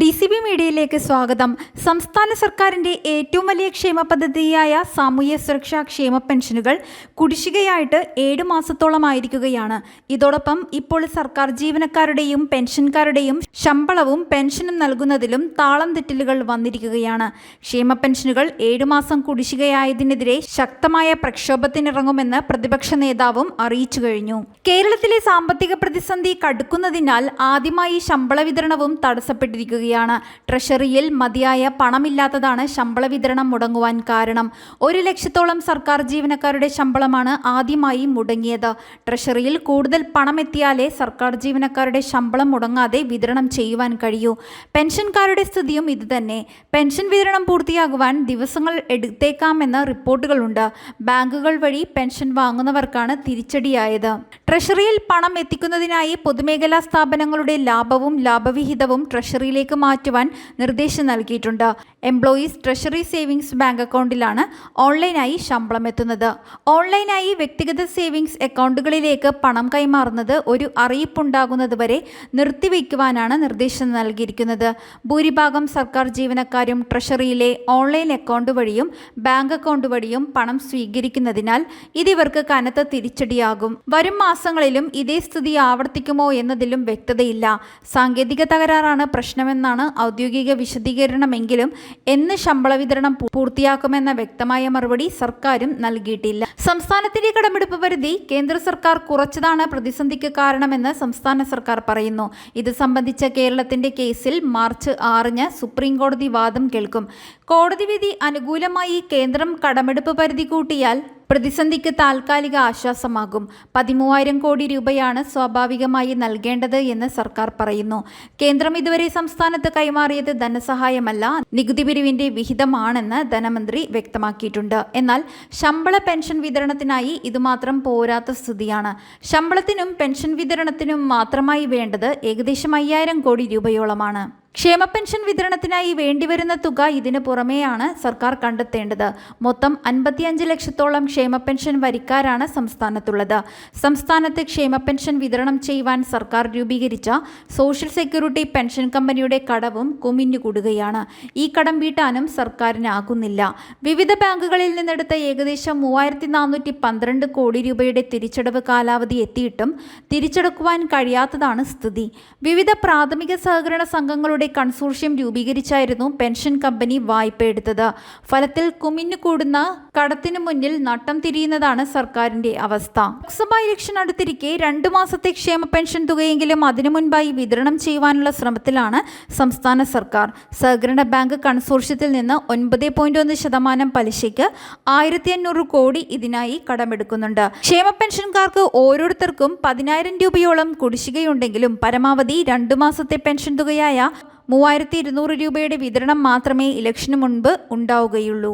D C B മീഡിയയിലേക്ക് സ്വാഗതം. സംസ്ഥാന സർക്കാരിന്റെ ഏറ്റവും വലിയ ക്ഷേമ പദ്ധതിയായ സാമൂഹ്യ സുരക്ഷാ ക്ഷേമ പെൻഷനുകൾ കുടിശ്ശികയായിട്ട് ഏഴ് മാസത്തോളമായിരിക്കുകയാണ്. ഇതോടൊപ്പം ഇപ്പോൾ സർക്കാർ ജീവനക്കാരുടെയും പെൻഷൻകാരുടെയും ശമ്പളവും പെൻഷനും നൽകുന്നതിലും താളം തെറ്റലുകൾ വന്നിരിക്കുകയാണ്. ക്ഷേമ പെൻഷനുകൾ ഏഴു മാസം കുടിശ്ശികയായതിനെതിരെ ശക്തമായ പ്രക്ഷോഭത്തിനിറങ്ങുമെന്ന് പ്രതിപക്ഷ നേതാവും അറിയിച്ചു കഴിഞ്ഞു. കേരളത്തിലെ സാമ്പത്തിക പ്രതിസന്ധി കടുക്കുന്നതിനാൽ ആദ്യമായി ശമ്പള വിതരണവും തടസ്സപ്പെട്ടിരിക്കുകയാണ് ട്രഷറിയിൽ മതിയായ പണമില്ലാത്തതാണ് ശമ്പള വിതരണം മുടങ്ങുവാൻ കാരണം. ഒരു ലക്ഷത്തോളം സർക്കാർ ജീവനക്കാരുടെ ശമ്പളമാണ് ആദ്യമായി മുടങ്ങിയത്. ട്രഷറിയിൽ കൂടുതൽ പണമെത്തിയാലേ സർക്കാർ ജീവനക്കാരുടെ ശമ്പളം മുടങ്ങാതെ വിതരണം ചെയ്യുവാൻ കഴിയൂ. പെൻഷൻകാരുടെ സ്ഥിതിയും ഇതുതന്നെ. പെൻഷൻ വിതരണം പൂർത്തിയാകുവാൻ ദിവസങ്ങൾ എടുത്തേക്കാമെന്ന് റിപ്പോർട്ടുകളുണ്ട്. ബാങ്കുകൾ വഴി പെൻഷൻ വാങ്ങുന്നവർക്കാണ് തിരിച്ചടിയായത്. ട്രഷറിയിൽ പണം എത്തിക്കുന്നതിനായി പൊതുമേഖലാ സ്ഥാപനങ്ങളുടെ ലാഭവും ലാഭവിഹിതവും ട്രഷറിയിലേക്ക് മാറ്റുവാൻ നിർദ്ദേശം നൽകിയിട്ടുണ്ട്. എംപ്ലോയീസ് ട്രഷറി സേവിങ്സ് ബാങ്ക് അക്കൗണ്ടിലാണ് ഓൺലൈനായി ശമ്പളം എത്തുന്നത്. ഓൺലൈനായി വ്യക്തിഗത സേവിങ്സ് അക്കൗണ്ടുകളിലേക്ക് പണം കൈമാറുന്നത് ഒരു അറിയിപ്പുണ്ടാകുന്നതുവരെ നിർത്തിവെക്കുവാനാണ് നിർദ്ദേശം നൽകിയിരിക്കുന്നത്. ഭൂരിഭാഗം സർക്കാർ ജീവനക്കാരും ട്രഷറിയിലെ ഓൺലൈൻ അക്കൗണ്ട് വഴിയും ബാങ്ക് അക്കൗണ്ട് വഴിയും പണം സ്വീകരിക്കുന്നതിനാൽ ഇതിവർക്ക് കനത്ത തിരിച്ചടിയാകും. വരും മാസങ്ങളിലും ഇതേ സ്ഥിതി ആവർത്തിക്കുമോ എന്നതിലും വ്യക്തതയില്ല. സാങ്കേതിക തകരാറാണ് പ്രശ്നമെന്നാണ് ഔദ്യോഗിക വിശദീകരണമെങ്കിലും എന്ന് ശമ്പള വിതരണം പൂർത്തിയാക്കുമെന്ന വ്യക്തമായ മറുപടി സർക്കാരും നൽകിയിട്ടില്ല. സംസ്ഥാനത്തിന്റെ കടമെടുപ്പ് പരിധി കേന്ദ്ര സർക്കാർ കുറച്ചതാണ് പ്രതിസന്ധിക്ക് കാരണമെന്ന് സംസ്ഥാന സർക്കാർ പറയുന്നു. ഇത് സംബന്ധിച്ച കേരളത്തിന്റെ കേസിൽ മാർച്ച് ആറിന് സുപ്രീം കോടതി വാദം കേൾക്കും. കോടതി വിധി അനുകൂലമായി കേന്ദ്രം കടമെടുപ്പ് പരിധി കൂട്ടിയാൽ പ്രതിസന്ധിക്ക് താൽക്കാലിക ആശ്വാസമാകും. പതിമൂവായിരം കോടി രൂപയാണ് സ്വാഭാവികമായി നൽകേണ്ടത് എന്ന് സർക്കാർ പറയുന്നു. കേന്ദ്രം ഇതുവരെ സംസ്ഥാനത്ത് കൈമാറിയത് ധനസഹായമല്ല നികുതി പിരിവിന്റെ വിഹിതമാണെന്ന് ധനമന്ത്രി വ്യക്തമാക്കിയിട്ടുണ്ട്. എന്നാൽ ശമ്പള പെൻഷൻ വിതരണത്തിനായി ഇതുമാത്രം പോരാത്ത സ്ഥിതിയാണ്. ശമ്പളത്തിനും പെൻഷൻ വിതരണത്തിനും മാത്രമായി വേണ്ടത് ഏകദേശം അയ്യായിരം കോടി രൂപയോളമാണ്. ക്ഷേമ പെൻഷൻ വിതരണത്തിനായി വേണ്ടിവരുന്ന തുക ഇതിനു പുറമെയാണ് സർക്കാർ കണ്ടെത്തേണ്ടത്. മൊത്തം അൻപത്തിയഞ്ച് ലക്ഷത്തോളം ക്ഷേമ പെൻഷൻ വരിക്കാരാണ് സംസ്ഥാനത്തുള്ളത്. സംസ്ഥാനത്ത് ക്ഷേമ പെൻഷൻ വിതരണം ചെയ്യുവാൻ സർക്കാർ രൂപീകരിച്ച സോഷ്യൽ സെക്യൂരിറ്റി പെൻഷൻ കമ്പനിയുടെ കടവും കുമിഞ്ഞു കൂടുകയാണ്. ഈ കടം വീട്ടാനും സർക്കാരിനാകുന്നില്ല. വിവിധ ബാങ്കുകളിൽ നിന്നെടുത്ത ഏകദേശം മൂവായിരത്തി നാനൂറ്റി പന്ത്രണ്ട് കോടി രൂപയുടെ തിരിച്ചടവ് കാലാവധി എത്തിയിട്ടും തിരിച്ചെടുക്കുവാൻ കഴിയാത്തതാണ് സ്ഥിതി. വിവിധ പ്രാഥമിക സഹകരണ സംഘങ്ങളുടെ കൺസോർഷ്യം രൂപീകരിച്ചായിരുന്നു പെൻഷൻ കമ്പനി വായ്പ എടുത്തത്. ഫലത്തിൽ കുമിഞ്ഞു കൂടുന്ന കടത്തിനു മുന്നിൽ നട്ടം തിരിയുന്നതാണ് സർക്കാരിന്റെ അവസ്ഥ. ലോക്സഭാ ഇലക്ഷൻ അടുത്തിരിക്കെ രണ്ടു മാസത്തെ ക്ഷേമ പെൻഷൻ തുകയെങ്കിലും അതിനു മുൻപായി വിതരണം ചെയ്യുവാനുള്ള ശ്രമത്തിലാണ് സംസ്ഥാന സർക്കാർ. സഹകരണ ബാങ്ക് കൺസോർഷ്യത്തിൽ നിന്ന് ഒൻപത് പോയിന്റ് ഒന്ന് ശതമാനം പലിശയ്ക്ക് ആയിരത്തി അഞ്ഞൂറ് കോടി ഇതിനായി കടമെടുക്കുന്നുണ്ട്. ക്ഷേമ പെൻഷൻകാർക്ക് ഓരോരുത്തർക്കും പതിനായിരം രൂപയോളം കുടിശ്ശികയുണ്ടെങ്കിലും പരമാവധി രണ്ടു മാസത്തെ പെൻഷൻ തുകയായ മൂവായിരത്തി ഇരുന്നൂറ് രൂപയുടെ വിതരണം മാത്രമേ ഇലക്ഷന് മുൻപ് ഉണ്ടാവുകയുള്ളൂ.